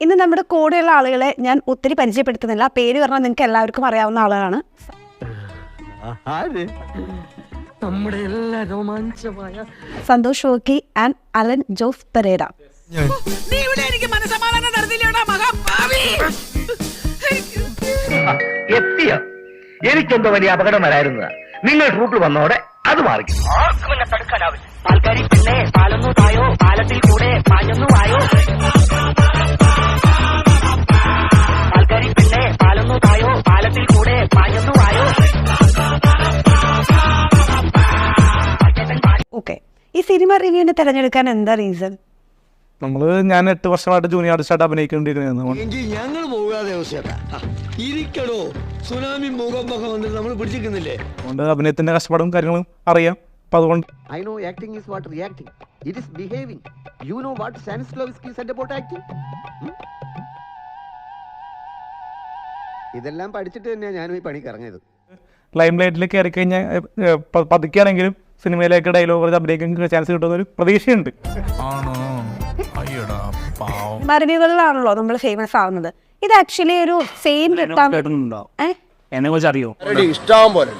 ഇന്ന് നമ്മുടെ കൂടെയുള്ള ആളുകളെ ഞാൻ ഒത്തിരി പരിചയപ്പെടുത്തുന്നില്ല. പേര് പറഞ്ഞാൽ നിങ്ങൾക്ക് എല്ലാവർക്കും അറിയാവുന്ന ആളുകളാണ് നമ്മുടെ എല്ലാ രോമാഞ്ചമായ സന്തോഷ് ഷോക്കി ആൻഡ് അലൻ ജോസ് പെരേര. എത്തിയോ? എനിക്കെന്തോ വലിയ അപകടം വരായിരുന്നതാ നിങ്ങൾ റൂട്ടിൽ വന്നോടെ അത് മാറി. ആർക്കും എന്നെ തടുക്കാനാവില്ല പാൽക്കാരി പിന്നെ പാലൊന്നു തായോ പാലത്തിൽ കൂടെ പാഞ്ഞൊന്നു വായോ. ഈ സിനിമ റിവ്യൂവിനെ തിരഞ്ഞെടുക്കാൻ എന്താ റീസൺ നമ്മൾ ഞാൻ എട്ട് വർഷമായിട്ട് ജൂനിയർ ആർട്ടിസ്റ്റായിട്ട് അഭിനയിക്കേണ്ടിയിരിക്കുന്നത് എങ്കിൽ ഞങ്ങൾ പോകാതെ അവസ്ഥ ഇരിക്കടോ സുനാമി മുഖം മുഖം വന്നിട്ട് നമ്മൾ പിടിച്ചിരിക്കുന്നില്ലേ അതുകൊണ്ട് അഭിനയത്തിന്റെ കഷ്ടപ്പാടും കാര്യങ്ങളും അറിയാം അപ്പം അതുകൊണ്ട് I know acting is what reacting. It is behaving. You know what Stanislavski said about acting? Hmm? ഇതെല്ലാം പഠിച്ചിട്ട് തന്നെയാണ് ഞാനും ഈ പണിക്ക് ഇറങ്ങിയത് ലൈം ലൈറ്റിൽ കയറി കഴിഞ്ഞാൽ പതുക്കെയാണെങ്കിലും സിനിമയിലേക്ക് ഡയലോഗ് പറഞ്ഞ് അഭിനയിക്കാൻ ചാൻസ് കിട്ടുന്ന ഒരു പ്രതീക്ഷയുണ്ട്. ആണോ? അയ്യടാ പാവം. റിവ്യൂകളിലാണല്ലോ നമ്മൾ ഫേമസ് ആവുന്നത്. ഇത് ആക്ച്വലി ഒരു സെയിം കിട്ടാൻ എന്നെ കുറിച്ച് അറിയോ? ഇഷ്ടം എന്നെ